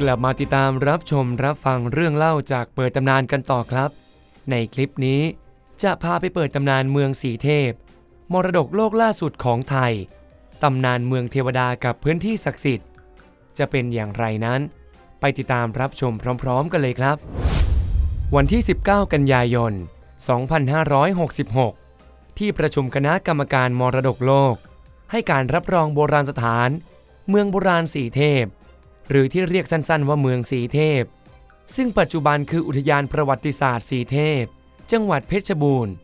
กลับมาติดตามรับชมรับฟังเรื่องเล่าจากเปิดตำนานกันต่อครับ ในคลิปนี้จะพาไปเปิดตำนานเมืองสีเทพ มรดกโลกล่าสุดของไทย ตำนานเมืองเทวดากับพื้นที่ศักดิ์สิทธิ์ จะเป็นอย่างไรนั้น ไปติดตามรับชมพร้อม ๆ กันเลยครับ วันที่ 19 กันยายน 2566 ที่ประชุมคณะกรรมการมรดกโลก ให้การรับรองโบราณสถาน เมืองโบราณสีเทพ หรือที่เรียกสั้นๆว่าเมืองสีเทพ ซึ่งปัจจุบันคืออุทยานประวัติศาสตร์สีเทพ จังหวัดเพชรบูรณ์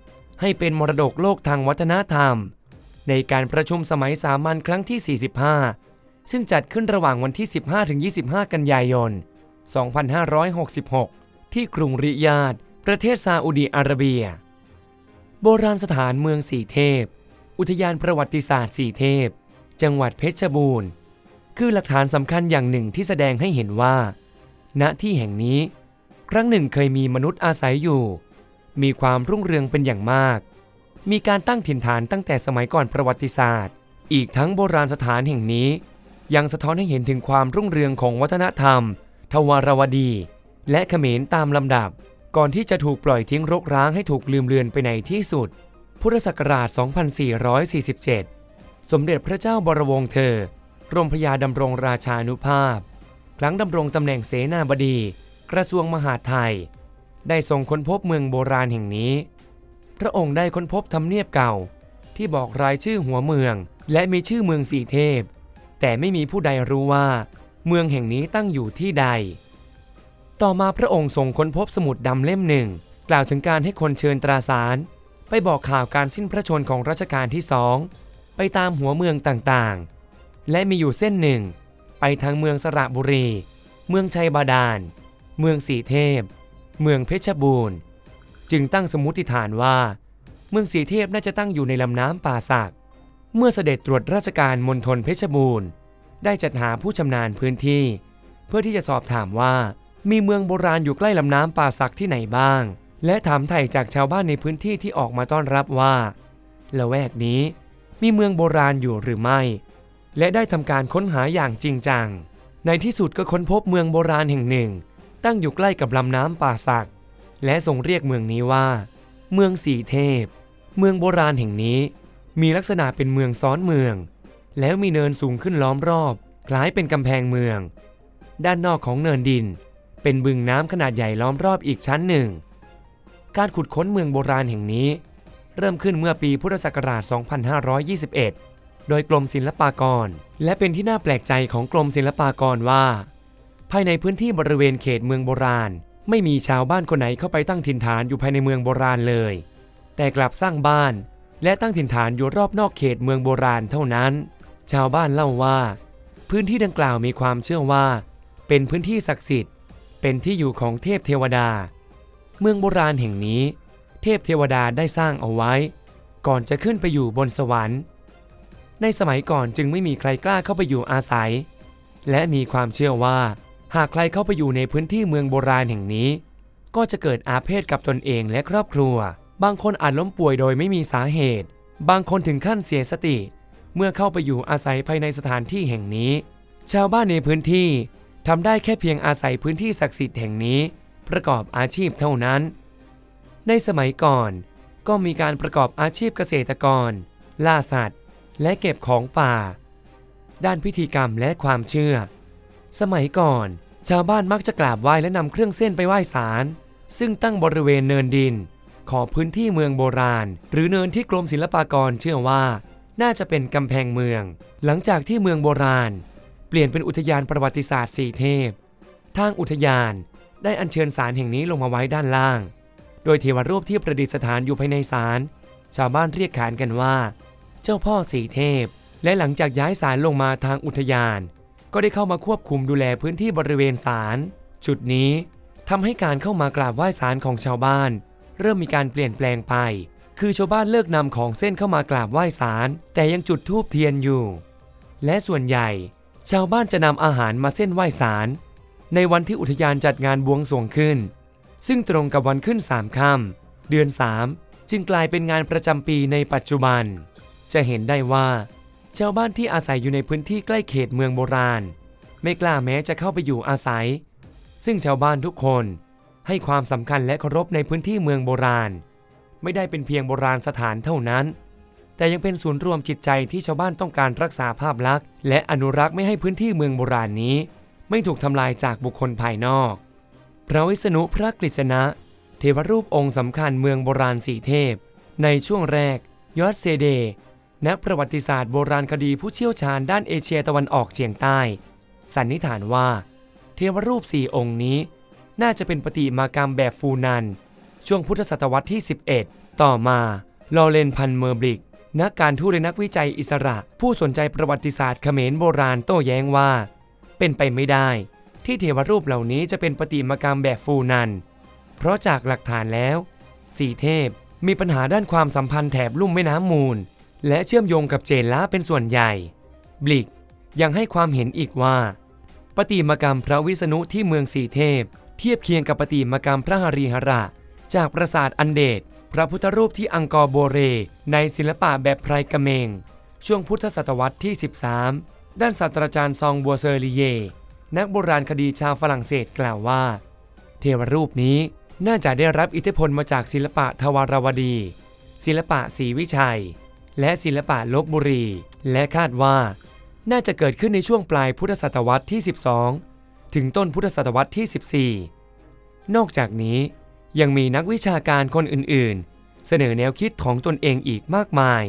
ให้เป็นมรดกโลกทางวัฒนธรรม ในการประชุมสมัยสามัญครั้งที่ 45 ซึ่งจัดขึ้นระหว่างวันที่ 15-25 กันยายน 2566 ที่กรุงริยาดประเทศซาอุดีอาระเบีย โบราณสถานเมืองสีเทพ อุทยานประวัติศาสตร์สีเทพ จังหวัดเพชรบูรณ์ คือหลักฐานสำคัญอย่างหนึ่งที่แสดงให้เห็นว่า ณที่แห่งนี้ ครั้งหนึ่งเคยมีมนุษย์อาศัยอยู่ มีความรุ่งเรืองเป็นอย่างมาก มีการตั้งถิ่นฐานตั้งแต่สมัยก่อนประวัติศาสตร์ อีกทั้งโบราณสถานแห่งนี้ ยังสะท้อนให้เห็นถึงความรุ่งเรืองของวัฒนธรรม ทวารวดี และเขมรตามลำดับ ก่อนที่จะถูกปล่อยทิ้งรกร้างให้ถูกลืมเลือนไปในที่สุด พุทธศักราช 2447 สมเด็จพระเจ้าบรวงศ์เธอ รมพระยาดำรงราชานุภาพ ครั้งดำรงตำแหน่งเสนาบดี กระทรวงมหาดไทย ได้ทรงค้นพบเมืองโบราณแห่งนี้ พระองค์ได้ค้นพบทำเนียบเก่า ที่บอกรายชื่อหัวเมือง และมีชื่อเมืองสีเทพ แต่ไม่มีผู้ใดรู้ว่า เมืองแห่งนี้ตั้งอยู่ที่ใด ต่อมาพระองค์ทรงค้นพบสมุดดำเล่มหนึ่ง กล่าวถึงการให้คนเชิญตราสาร ไปบอกข่าวการสิ้นพระชนของรัชกาลที่สองไปตามหัวเมืองต่างๆ และมีอยู่เส้นหนึ่ง ไปทางเมืองสระบุรี เมืองชัยบาดาล เมืองสีเทพ เมืองเพชรบูรณ์ จึงตั้งสมมติฐานว่า เมืองสีเทพน่าจะตั้งอยู่ในลำน้ำป่าสัก เมื่อเสด็จตรวจราชการมณฑลเพชรบูรณ์ ได้จัดหาผู้ชำนาญพื้นที่ เพื่อที่จะสอบถามว่ามีเมืองโบราณอยู่ใกล้ลำน้ำป่าสักที่ไหนบ้าง และถามไถ่จากชาวบ้านในพื้นที่ที่ออกมาต้อนรับว่าละแวกนี้มีเมืองโบราณอยู่หรือไม่ และได้ทำการค้นหาอย่างจริงจัง ในที่สุดก็ค้นพบเมืองโบราณแห่งหนึ่ง ตั้งอยู่ใกล้กับลำน้ำป่าสัก และทรงเรียกเมืองนี้ว่า เมืองสีเทพ เมืองโบราณแห่งนี้ มีลักษณะเป็นเมืองซ้อนเมือง แล้วมีเนินสูงขึ้นล้อมรอบ คล้ายเป็นกำแพงเมือง ด้านนอกของเนินดิน เป็นบึงน้ำขนาดใหญ่ล้อมรอบอีกชั้นหนึ่ง การขุดค้นเมืองโบราณแห่งนี้ เริ่มขึ้นเมื่อปีพุทธศักราช 2521 โดยกรมศิลปากร และเป็นที่น่าแปลกใจของกรมศิลปากรว่า ภายในพื้นที่บริเวณเขตเมืองโบราณ ไม่มีชาวบ้านคนไหนเข้าไปตั้งถิ่นฐานอยู่ภายในเมืองโบราณเลย แต่กลับสร้างบ้าน และตั้งถิ่นฐานอยู่รอบนอกเขตเมืองโบราณเท่านั้น ชาวบ้านเล่าว่า พื้นที่ดังกล่าวมีความเชื่อว่า เป็นพื้นที่ศักดิ์สิทธิ์ เป็นที่อยู่ของเทพเทวดา เมืองโบราณแห่งนี้ เทพเทวดาได้สร้างเอาไว้ ก่อนจะขึ้นไปอยู่บนสวรรค์ ในสมัยก่อนจึงไม่มีใครกล้าเข้าไปอยู่อาศัย และมีความเชื่อว่า หากใครเข้าไปอยู่ในพื้นที่เมืองโบราณแห่งนี้ ก็จะเกิดอาเพศกับตนเองและครอบครัว บางคนอาจล้มป่วยโดยไม่มีสาเหตุ บางคนถึงขั้นเสียสติ เมื่อเข้าไปอยู่อาศัยภายในสถานที่แห่งนี้ ชาวบ้านในพื้นที่ทำได้แค่เพียงอาศัยพื้นที่ศักดิ์สิทธิ์แห่งนี้ ประกอบอาชีพเท่านั้น ในสมัยก่อน ก็มีการประกอบอาชีพเกษตรกร ล่าสัตว์ และเก็บของป่า ด้านพิธีกรรมและความเชื่อ สมัยก่อน ชาวบ้านมักจะกราบไหว้และนำเครื่องเส้นไปไหว้ศาลซึ่งตั้งบริเวณเนินดิน ขอบพื้นที่เมืองโบราณ หรือเนินที่กรมศิลปากรเชื่อว่า น่าจะเป็นกำแพงเมือง หลังจากที่เมืองโบราณ เปลี่ยนเป็นอุทยานประวัติศาสตร์สีเทพ ทางอุทยานได้อัญเชิญศาลแห่งนี้ลงมาไว้ด้านล่าง โดยเทวรูปที่ประดิษฐานอยู่ภายในศาลชาวบ้านเรียกขานกันว่า จ้าพ่อสีเทพ และหลังจากย้ายศาลลงมาทางอุทยาน ก็ได้เข้ามาควบคุมดูแลพื้นที่บริเวณศาลจุดนี้ทำให้การเข้ามากราบไหว้ศาลของชาวบ้าน เริ่มมีการเปลี่ยนแปลงไป คือชาวบ้านเลิกนำของเส้นเข้ามากราบไหว้ศาลแต่ยังจุดธูปเทียนอยู่ และส่วนใหญ่ ชาวบ้านจะนำอาหารมาเส้นไหว้ศาลในวันที่อุทยานจัดงานบวงสรวงขึ้น ซึ่งตรงกับวันขึ้นสามค่ำเดือน 3 จึงกลายเป็นงานประจำปีในปัจจุบัน จะเห็นได้ว่า ชาวบ้านที่อาศัยอยู่ในพื้นที่ใกล้เขตเมืองโบราณ ไม่กล้าแม้จะเข้าไปอยู่อาศัย ซึ่งชาวบ้านทุกคนให้ความสำคัญและเคารพในพื้นที่เมืองโบราณ ไม่ได้เป็นเพียงโบราณสถานเท่านั้น แต่ยังเป็นศูนย์รวมจิตใจที่ชาวบ้านต้องการรักษาภาพลักษณ์ และอนุรักษ์ไม่ให้พื้นที่เมืองโบราณนี้ ไม่ถูกทำลายจากบุคคลภายนอก พระวิษณุพระกฤษณะ เทวรูปองค์สำคัญเมืองโบราณสีเทพ ในช่วงแรกยอดเซเด นักประวัติศาสตร์โบราณคดีผู้เชี่ยวชาญด้านเอเชียตะวันออกเฉียงใต้ สันนิษฐานว่า เทวรูปสี่องค์นี้ น่าจะเป็นปฏิมากรรมแบบฟูนัน ช่วงพุทธศตวรรษที่ 11 ต่อมาลอเรนพันเมอร์บลิก นักการทูตและนักวิจัยอิสระ ผู้สนใจประวัติศาสตร์เขมรโบราณโต้แย้งว่า เป็นไปไม่ได้ ที่เทวรูปเหล่านี้จะเป็นปฏิมากรรมแบบฟูนัน เพราะจากหลักฐานแล้ว สีเทพมีปัญหาด้านความสัมพันธ์แถบลุ่มแม่น้ำมูล และเชื่อมโยงกับเจนล้าเป็นส่วนใหญ่ บลิกยังให้ความเห็นอีกว่า ปฏิมากรรมพระวิษณุที่เมืองสีเทพ เทียบเคียงกับปฏิมากรรมพระหรีหระ จากปราสาทอันเดตพระพุทธรูปที่อังกอร์โบเร ในศิลปะแบบไพรกะเมง ช่วงพุทธศตวรรษที่ 13 ด้านศาสตราจารย์ซองบัวเซอร์ลีเย นักโบราณคดีชาวฝรั่งเศสกล่าวว่า เทวรูปนี้น่าจะได้รับอิทธิพลมาจากศิลปะทวารวดี ศิลปะศรีวิชัย และศิลปะลบบุรี และคาดว่า น่าจะเกิดขึ้นในช่วงปลายพุทธศตวรรษที่ 12 ถึงต้นพุทธศตวรรษที่ 14 นอกจากนี้ยังมีนักวิชาการคนอื่นๆ เสนอแนวคิดของตนเองอีกมากมาย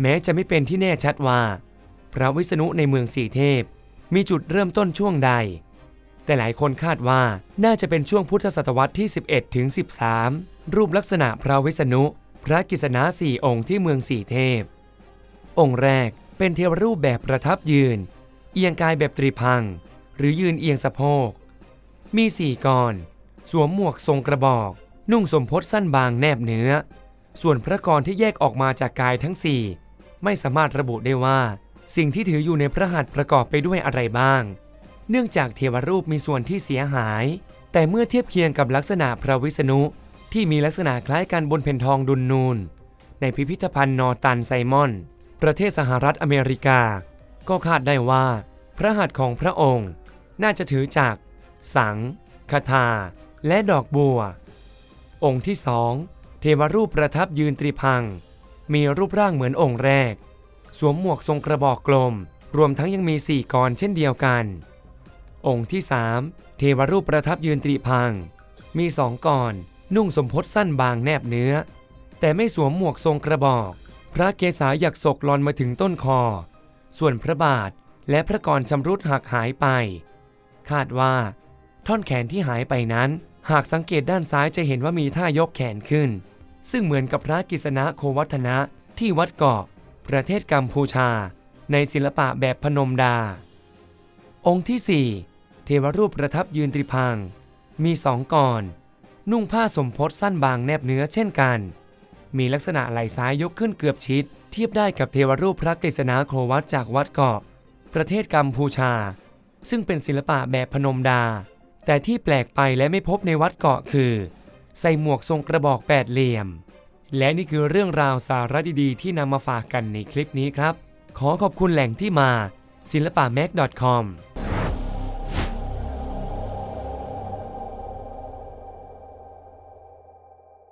แม้จะไม่เป็นที่แน่ชัดว่า พระวิษณุในเมืองสีเทพ มีจุดเริ่มต้นช่วงใด แต่หลายคนคาดว่าน่าจะเป็นช่วงพุทธศตวรรษที่ 11 ถึง 13 รูปลักษณะพระวิษณุ พระกิษณะสี่องค์ที่เมืองสีเทพ องค์แรกเป็นเทวรูปแบบประทับยืน เอียงกายแบบตรีพัง หรือยืนเอียงสะโพก มีสี่กรสวมหมวกทรงกระบอก นุ่งสมพศสั้นบางแนบเนื้อ ส่วนพระกรที่แยกออกมาจากกายทั้งสี่ไม่สามารถระบุได้ว่า สิ่งที่ถืออยู่ในพระหัตถ์ประกอบไปด้วยอะไรบ้าง เนื่องจากเทวรูปมีส่วนที่เสียหาย แต่เมื่อเทียบเคียงกับลักษณะพระวิษณุ ที่มีลักษณะคล้ายกันบนแผ่นทองดุลนูน ในพิพิธภัณฑ์นอร์ตันไซมอน ประเทศสหรัฐอเมริกา ก็คาดได้ว่า พระหัตถ์ของพระองค์ น่าจะถือจาก สังคาถา และดอกบัว องค์ที่สองเทวรูปประทับยืนตรีพัง มีรูปร่างเหมือนองค์แรก สวมหมวกทรงกระบอกกลม รวมทั้งยังมีสี่กรเช่นเดียวกัน องค์ที่สามเทวรูปประทับยืนตรีพัง มีสองกร นุ่งสมพศสั้นบางแนบเนื้อ แต่ไม่สวมหมวกทรงกระบอก พระเกศายักศกลอนมาถึงต้นคอ ส่วนพระบาทและพระกรชำรุดหักหายไป คาดว่า ท่อนแขนที่หายไปนั้น หากสังเกตด้านซ้ายจะเห็นว่ามีท่ายกแขนขึ้น ซึ่งเหมือนกับพระกิษณะโควัฒนะที่วัดเกาะ ประเทศกัมพูชา ในศิลปะแบบพนมดา องค์ที่ 4 เทวรูปประทับยืนตรีพัง มีสองกรนุ่ นุ่งผ้าสมพศสั้นบางแนบเนื้อเช่นกัน มีลักษณะไหล่ซ้ายยกขึ้นเกือบชิด เทียบได้กับเทวรูปพระกฤษณาโควัตจากวัดเกาะ ประเทศกัมพูชา ซึ่งเป็นศิลปะแบบพนมดา แต่ที่แปลกไปและไม่พบในวัดเกาะคือ ใส่หมวกทรงกระบอกแปดเหลี่ยม และนี่คือเรื่องราวสาระดีๆ ที่นำมาฝากกันในคลิปนี้ครับ ขอขอบคุณแหล่งที่มาศิลปะ m a c c o m